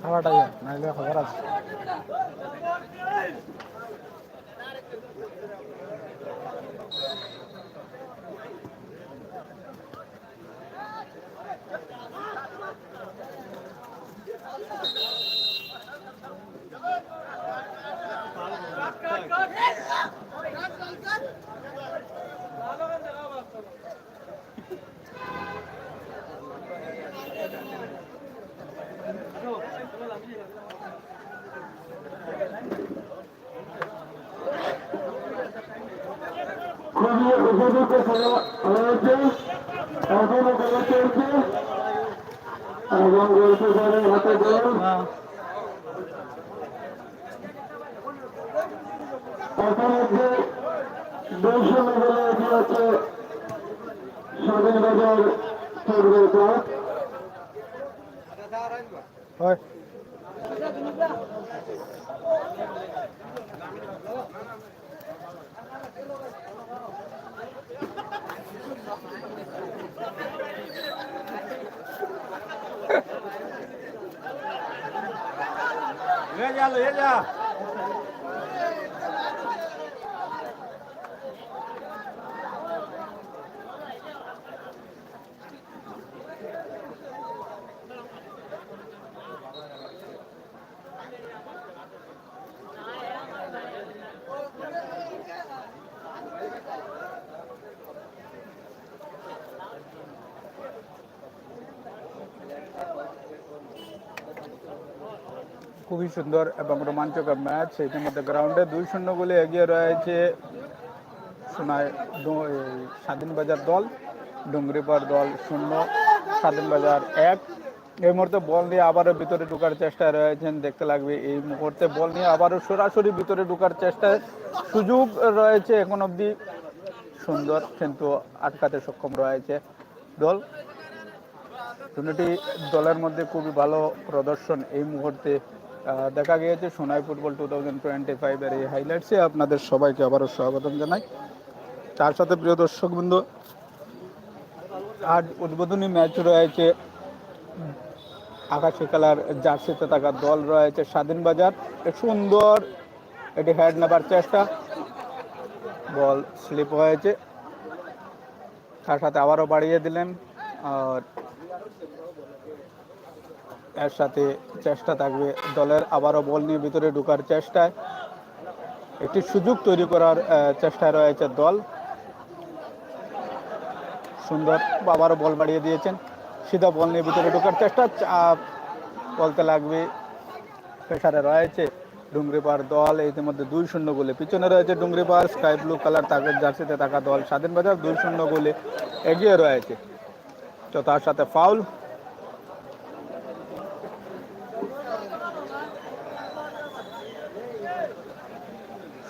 খাওয়াটাই নাইলে খবর আছে। খেলা হয়েছে এখনও খেলা চলছে এবং গোলকিপারের হাতে গোল হচ্ছে দুইশো মেডেলে এটি বাজার ফুটবল ক্লাব হয় já, olha খুবই সুন্দর এবং রোমাঞ্চকর ম্যাচ। ইতিমধ্যে গ্রাউন্ডে দুই শূন্য গোলে এগিয়ে রয়েছে স্বাধীন বাজার দল ডুঙ্গরিপাড় দল শূন্য, স্বাধীন বাজার এক। এই মুহূর্তে বল নিয়ে আবারও ভিতরে ঢোকার চেষ্টায় রয়েছেন, দেখতে লাগবে এই মুহূর্তে বল নিয়ে আবারও সরাসরি ভিতরে ঢুকার চেষ্টায় সুযোগ রয়েছে এখন অবধি। সুন্দর কিন্তু আটকাতে সক্ষম রয়েছে দল। দুটি দলের মধ্যে খুবই ভালো প্রদর্শন এই মুহূর্তে দেখা গিয়েছে Sonai football two thousand twenty ফাইভের এই হাইলাইটসে আপনাদের সবাইকে আবারও স্বাগতম জানাই। তার সাথে প্রিয় দর্শকবৃন্দ আজ উদ্বোধনী ম্যাচ রয়েছে, আকাশি কালার জার্সিতে থাকা দল রয়েছে স্বাধীন বাজার। সুন্দর, এটি হেড নেবার চেষ্টা। বল স্লিপ হয়েছে। তার সাথে আবারও বাড়িয়ে দিলেন, আর এর সাথে চেষ্টা থাকবে। দলের আবারও বল নিয়ে ভিতরে ঢোকার চেষ্টায় একটি সুযোগ তৈরি করার চেষ্টায় রয়েছে দল। সুন্দর আবারও বল বাড়িয়ে দিয়েছেন। সিধা বল নিয়ে ভিতরে ঢোকার চেষ্টা বলতে লাগবে। প্রেসারে রয়েছে ডুংরিপাড় দল, ইতিমধ্যে দুই শূন্য গোলে। পিছনে রয়েছে ডুংরিপাড়, স্কাই ব্লু কালার তাদের জার্সিতে থাকা দল। স্বাধীন বাজার দুই শূন্য গোলে এগিয়ে রয়েছে। তো তার সাথে ফাউল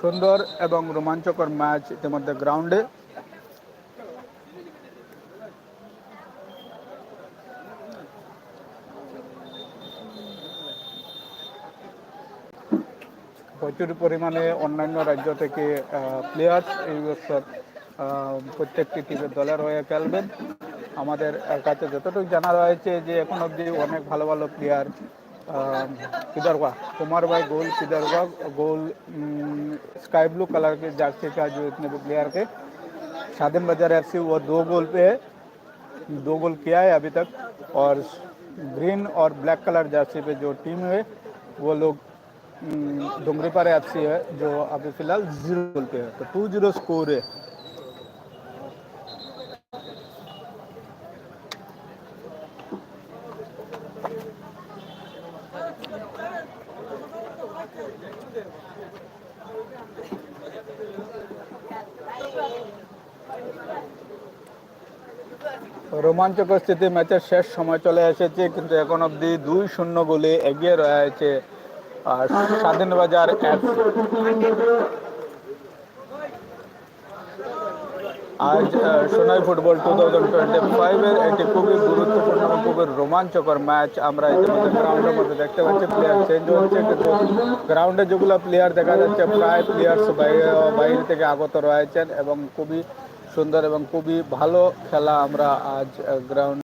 সুন্দর এবং রোমাঞ্চকর ম্যাচ ইতিমধ্যে গ্রাউন্ডে। প্রচুর পরিমাণে অন্যান্য রাজ্য থেকে প্লেয়ার্স এই বছর প্রত্যেকটি টিমের দলের হয়ে খেলবেন। আমাদের কাছে যতটুকু জানা রয়েছে যে এখন অবধি অনেক ভালো ভালো প্লেয়ার किधर हुआ कुमार भाई गोल किधर हुआ गोल स्काई ब्लू कलर के जर्सी का जो इतने प्लेयर थे। शादिम बाज़ार एफ़ सी वो दो गोल पे है। दो गोल किया है अभी तक। और ग्रीन और ब्लैक कलर जर्सी पे जो टीम है, वो लोग डुंगरी पर एफ़ है, जो अभी फ़िलहाल ज़ीरो गोल पे है। तो टू ज़ीरो स्कोर है। রোমাঞ্চকর স্থিতি ম্যাচের শেষ সময় চলে এসেছে, কিন্তু এখন অবধি দুই শূন্য গোলে এগিয়ে রয়েছে, আর স্বাধীন বাজার আজ Sonai football two thousand twenty ফাইভের একটি খুবই গুরুত্বপূর্ণ এবং খুবই রোমাঞ্চকর ম্যাচ আমরা ইতিমধ্যে গ্রাউন্ডের মধ্যে দেখতে পাচ্ছি প্লেয়ার চেঞ্জ হচ্ছে, কিন্তু গ্রাউন্ডে যেগুলো প্লেয়ার দেখা যাচ্ছে, প্রায় প্লেয়ার্স বাইরে থেকে আগত রয়েছেন এবং খুবই সুন্দর এবং খুবই ভালো খেলা আমরা আজ গ্রাউন্ড